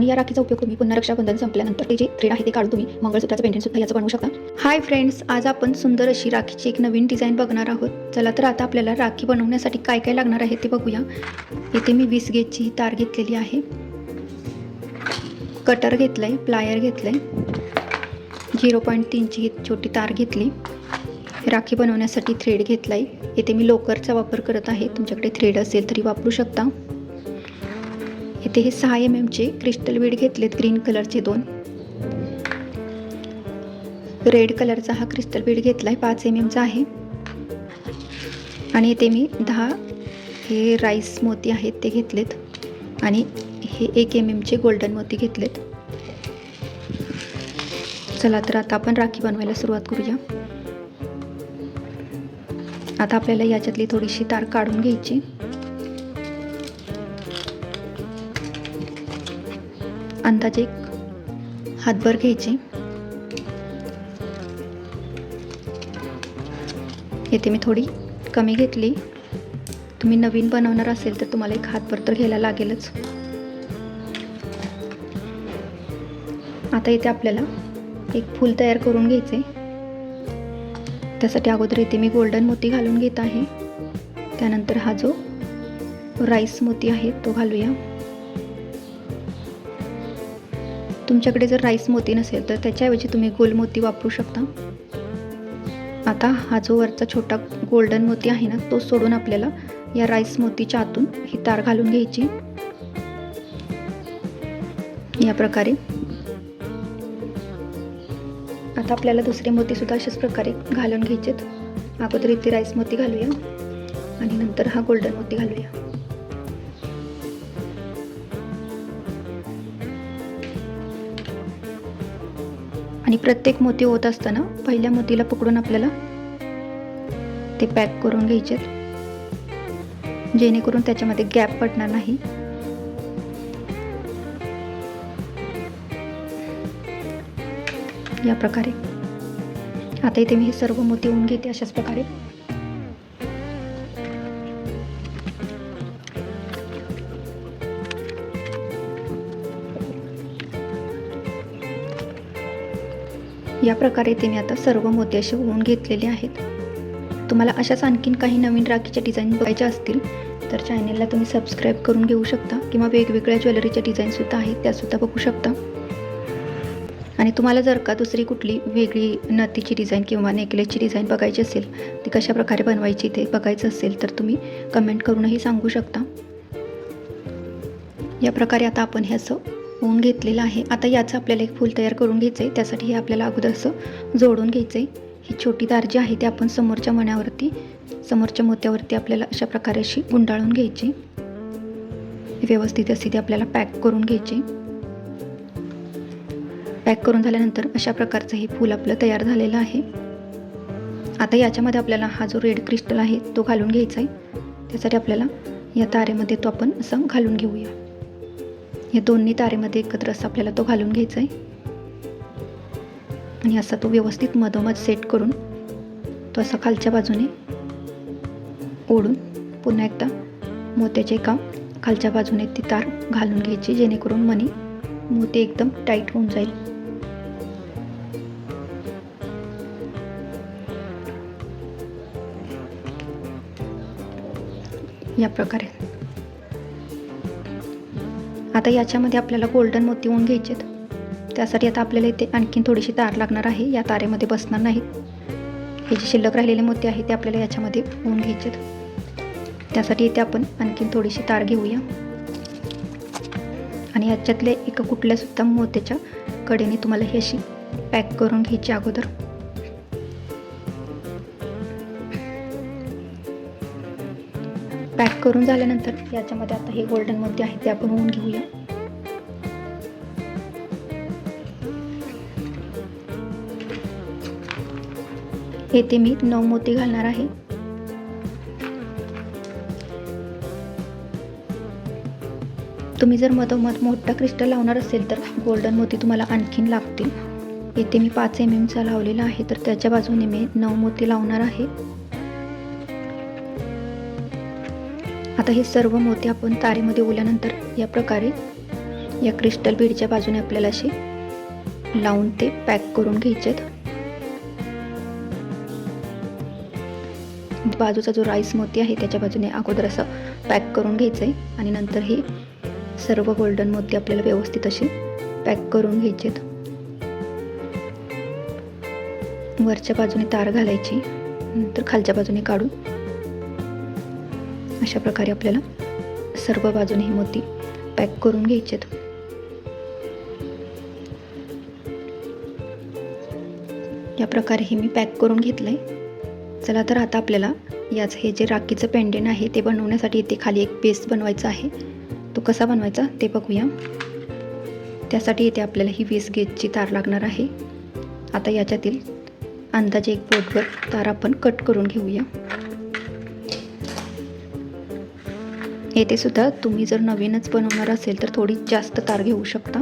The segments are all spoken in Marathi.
आणि या राखीचा उपयोग तुम्ही पुन्हा रक्षाबंधन संपल्यानंतर ते जे थ्रेड आहे ते काढून तुम्ही मंगळसूत्राचं पेंडेंट सुद्धा याचं बनवू शकता. हाय फ्रेंड्स आज आपण सुंदर अशी राखीची एक नवीन डिझाईन बघणार आहोत. चला तर आता आपल्याला राखी बनवण्यासाठी काय काय लागणार आहे ते बघूया. इथे मी वीस गेजची ही तार घेतलेली आहे. कटर घेतलं आहे प्लायर घेतलं आहे झिरो पॉईंट तीनची ही छोटी तार घेतली. राखी बनवण्यासाठी थ्रेड घेतला आहे इथे मी लोकरचा वापर करत आहे. तुमच्याकडे थ्रेड असेल तरी वापरू शकता. इथे हे सहा एम एमचे क्रिस्टल बीड घेतलेत ग्रीन कलरचे दोन. रेड कलरचा हा क्रिस्टल बीड घेतला आहे पाच एम एमचा आहे. आणि इथे मी दहा हे राईस मोती आहेत ते घेतलेत. आणि हे एक एम एमचे गोल्डन मोती घेतलेत. चला तर आता आपण राखी बनवायला सुरुवात करूया. आता आपल्याला याच्यातली थोडीशी तार काढून घ्यायची. अंदाजे एक हातभर घ्यायचे. येथे मी थोडी कमी घेतली. तुम्ही नवीन बनवणार असेल तर तुम्हाला एक हातभर तर घ्यायला लागेलच. आता इथे आपल्याला एक फूल तयार करून घ्यायचे. त्यासाठी अगोदर इथे मी गोल्डन मोती घालून घेत आहे. त्यानंतर हा जो राईस मोती आहे तो घालूया. तुमच्याकडे जर राईस मोती नसेल तर त्याच्याऐवजी तुम्ही गोल मोती वापरू शकता. आता हा जो वरचा छोटा गोल्डन मोती आहे ना तो सोडून आपल्याला या राईस मोतीच्या आतून ही तार घालून घ्यायची. या प्रकारे. आता आपल्याला दुसरे मोती सुद्धा अशाच प्रकारे घालून घ्यायचेत. अगोदर इथे राईस मोती घालूया आणि नंतर हा गोल्डन मोती घालूया. आणि प्रत्येक मोती होत असताना पहिल्या मोतीला पकडून आपल्याला ते पॅक करून घ्यायचे जेणेकरून त्याच्यामध्ये गॅप पडणार नाही. या प्रकारे. आता इथे मी हे सर्व मोती होऊन घेते अशाच प्रकारे. या प्रकारे ते मी आता सर्व मोती असे होऊन घेतलेले आहेत. तुम्हाला अशाच आणखीन काही नवीन राखीच्या डिझाईन बघायच्या असतील तर चॅनेलला तुम्ही सबस्क्राईब करून घेऊ शकता किंवा वेगवेगळ्या ज्वेलरीच्या डिझाईनसुद्धा आहेत त्यासुद्धा बघू शकता. आणि तुम्हाला जर का दुसरी कुठली वेगळी नथीची डिझाईन किंवा नेकलेसची डिझाईन बघायची असेल ती कशा प्रकारे बनवायची ते बघायचं असेल तर तुम्ही कमेंट करूनही सांगू शकता. या प्रकारे आता आपण हे असं होऊन घेतलेलं आहे. आता याचं आपल्याला एक फूल तयार करून घ्यायचं आहे त्यासाठी हे आपल्याला अगोदर असं जोडून घ्यायचं आहे ही छोटी तार जी आहे ती आपण समोरच्या मण्यावरती समोरच्या मोत्यावरती आपल्याला अशा प्रकारे अशी गुंडाळून घ्यायची. व्यवस्थित अशी ती आपल्याला पॅक करून घ्यायची. पॅक करून झाल्यानंतर अशा प्रकारचं हे फूल आपलं तयार झालेलं आहे. आता याच्यामध्ये आपल्याला हा जो रेड क्रिस्टल आहे तो घालून घ्यायचा आहे त्यासाठी आपल्याला या तारेमध्ये तो आपण असं घालून घेऊया. या दोन्ही तारेमध्ये एकत्र असं आपल्याला तो घालून घ्यायचा आहे आणि असा तो व्यवस्थित मधोमध सेट करून तो असा खालच्या बाजूने ओढून पुन्हा एकदा मोत्याचे एका खालच्या बाजूने ती तार घालून घ्यायची जेणेकरून मनी मोती एकदम टाईट होऊन जाईल. या प्रकारे. आता याच्यामध्ये आपल्याला गोल्डन मोती होऊन आहेत त्यासाठी आता आपल्याला इथे आणखीन थोडीशी तार लागणार आहे. या तारेमध्ये बसणार नाही हे जे शिल्लक राहिलेले मोती आहे ते आपल्याला याच्यामध्ये होऊन आहेत त्यासाठी इथे आपण आणखीन थोडीशी तार घेऊया. आणि याच्यातले एका कुठल्यासुद्धा मोत्याच्या कडेने तुम्हाला ही अशी पॅक करून घ्यायची अगोदर. करून झाल्यानंतर याच्यामध्ये आता हे गोल्डन मोती आहे ते आपण होऊन घेऊया. येथे मी नऊ मोती घालणार आहे. तुम्ही जर मधोमध मोठा क्रिस्टल लावणार असेल तर गोल्डन मोती तुम्हाला आणखीन लागतील. येथे मी पाच एम एमचा लावलेला आहे तर त्याच्या बाजूने मी नऊ मोती लावणार आहे. आता हे सर्व मोती आपण तारेमध्ये ओल्यानंतर या प्रकारे या क्रिस्टल बीडच्या बाजूने आपल्याला असे लावून ते पॅक करून घ्यायचे बाजूचा जो राईस मोती आहे त्याच्या बाजूने अगोदर असं पॅक करून घ्यायचं आहे आणि नंतर हे सर्व गोल्डन मोती आपल्याला व्यवस्थित असे पॅक करून घ्यायचेत. वरच्या बाजूने तार घालायची नंतर खालच्या बाजूने काढून अशा प्रकारे आपल्याला सर्व बाजूने हे मोती पॅक करून घ्यायचे आहेत या प्रकारे हे मी पॅक करून घेतलं आहे चला तर आता आपल्याला याच हे जे राखीचं पेंडेंट आहे ते बनवण्यासाठी इथे खाली एक पेस्ट बनवायचा आहे. तो कसा बनवायचा ते बघूया. त्यासाठी इथे आपल्याला ही वीस गेजची तार लागणार आहे. आता याच्यातील अंदाजे एक बोटवर तार आपण कट करून घेऊया. येथे सुद्धा तुम्ही जर नवीनच बनवणार असेल तर थोडी जास्त तार घेऊ शकता.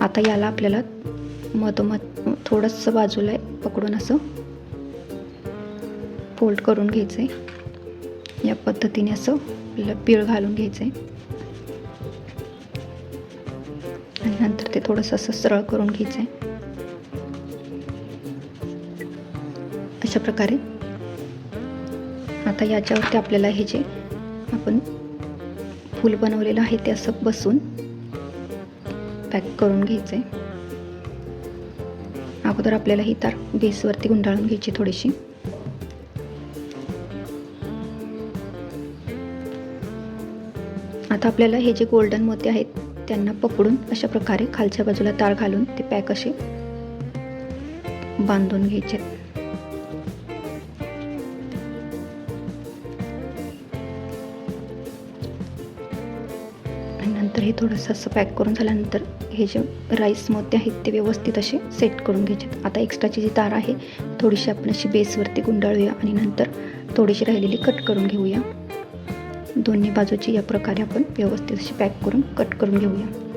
आता याला आपल्याला मधोमध थोडंसं बाजूला पकडून असं फोल्ड करून घ्यायचं आहे या पद्धतीने असं आपल्याला पीळ घालून घ्यायचं आहे आणि नंतर ते थोडंसं असं सरळ करून घ्यायचं आहे अशा प्रकारे. आता याच्यावरती आपल्याला हे जे आपण फूल बनवलेलं आहे ते असं बसून पॅक करून घ्यायचं आहे अगोदर आपल्याला ही तार बेसवरती गुंडाळून घ्यायची थोडीशी. आता आपल्याला हे जे गोल्डन मोती आहेत त्यांना पकडून अशा प्रकारे खालच्या बाजूला तार घालून ते पॅक असे बांधून घ्यायचे आहेत आणि नंतर हे थोडंसं असं पॅक करून झाल्यानंतर हे जे राईस मोते आहेत ते व्यवस्थित असे सेट करून घ्यायचे आता एक्स्ट्राची जी तार आहे थोडीशी आपण अशी बेसवरती गुंडाळूया आणि नंतर थोडीशी राहिलेली कट करून घेऊया. दोन्ही बाजूची या प्रकारे आपण व्यवस्थित अशी पॅक करून कट करून घेऊया.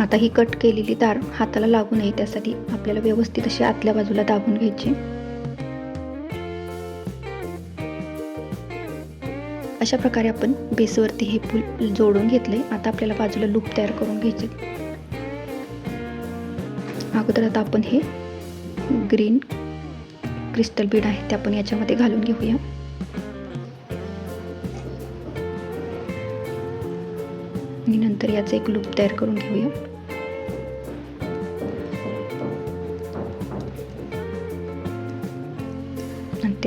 आता ही कट केलेली तार हाताला लागू नये त्यासाठी आपल्याला व्यवस्थित अशी आतल्या बाजूला दाबून घ्यायची. अशा प्रकारे आपण बेसवरती हे फूल जोडून घेतले. आता आपल्याला बाजूला लूप तयार करून घ्यायचे. अगोदर आता आपण हे ग्रीन क्रिस्टल बीड आहे ते आपण याच्यामध्ये घालून घेऊया. आणि नंतर याचा एक लूप तयार करून घेऊया.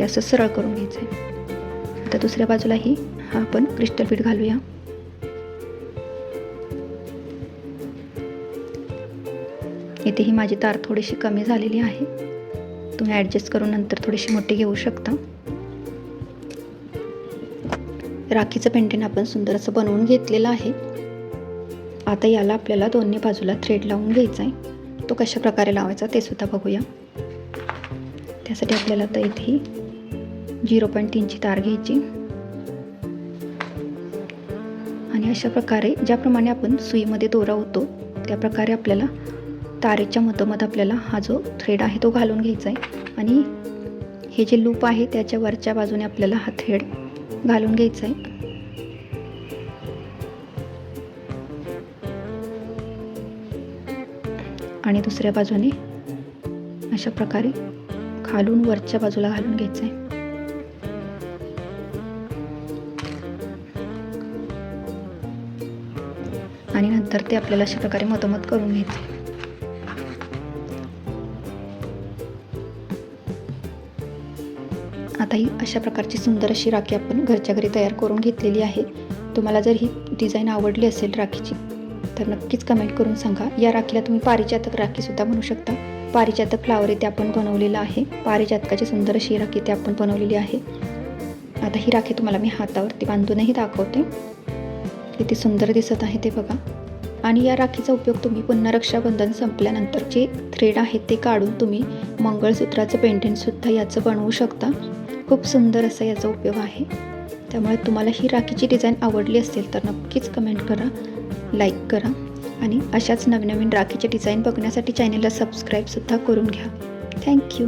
असं सरळ करून घ्यायचं आहे आता दुसऱ्या बाजूलाही हा आपण क्रिस्टल बीड घालूया. इथे ही माझी तार थोडीशी कमी झालेली आहे. तुम्ही ॲडजस्ट करून नंतर थोडीशी मोठी घेऊ शकता. राखीचं पेंटिंग आपण सुंदर असं बनवून घेतलेलं आहे. आता याला आपल्याला दोन्ही बाजूला थ्रेड लावून घ्यायचा आहे तो कशा प्रकारे लावायचा ते सुद्धा बघूया. त्यासाठी आपल्याला आता इथे झिरो पॉईंट तीनची तार घ्यायची. आणि अशा प्रकारे ज्याप्रमाणे आपण सुईमध्ये दोरा होतो त्या प्रकारे आपल्याला तारेच्या मधोमध आपल्याला हा जो थ्रेड आहे तो घालून घ्यायचा आहे. आणि हे जे लूप आहे त्याच्या वरच्या बाजूने आपल्याला हा थ्रेड घालून घ्यायचा आहे. आणि दुसऱ्या बाजूने अशा प्रकारे खालून वरच्या बाजूला घालून घ्यायचं आहे. आणि नंतर ते आपल्याला अशा प्रकारे मधोमध करून घ्यायचे आता ही अशा प्रकारची सुंदर अशी राखी आपण घरच्या घरी तयार करून घेतलेली आहे. तुम्हाला जर ही डिझाईन आवडली असेल राखीची तर नक्कीच कमेंट करून सांगा. या राखीला तुम्ही पारिजातक राखीसुद्धा बनवू शकता. पारिजातक फ्लावर इथे आपण बनवलेलं आहे. पारिजातकाची सुंदर अशी राखी इथे आपण बनवलेली आहे. आता ही राखी तुम्हाला मी हातावरती बांधूनही दाखवते. किती सुंदर दिसत आहे ते बघा. आणि या राखीचा उपयोग तुम्ही पुन्हा रक्षाबंधन संपल्यानंतर जे थ्रेड आहेत ते काढून तुम्ही मंगळसूत्राचं पेंटिंगसुद्धा याचं बनवू शकता. खूप सुंदर असा याचा उपयोग आहे. त्यामुळे तुम्हाला ही राखीची डिझाईन आवडली असेल तर नक्कीच कमेंट करा लाईक करा आणि अशाच नवीन नवीन राखीचे डिझाईन बघण्यासाठी चॅनलला सबस्क्राईबसुद्धा करून घ्या. थँक्यू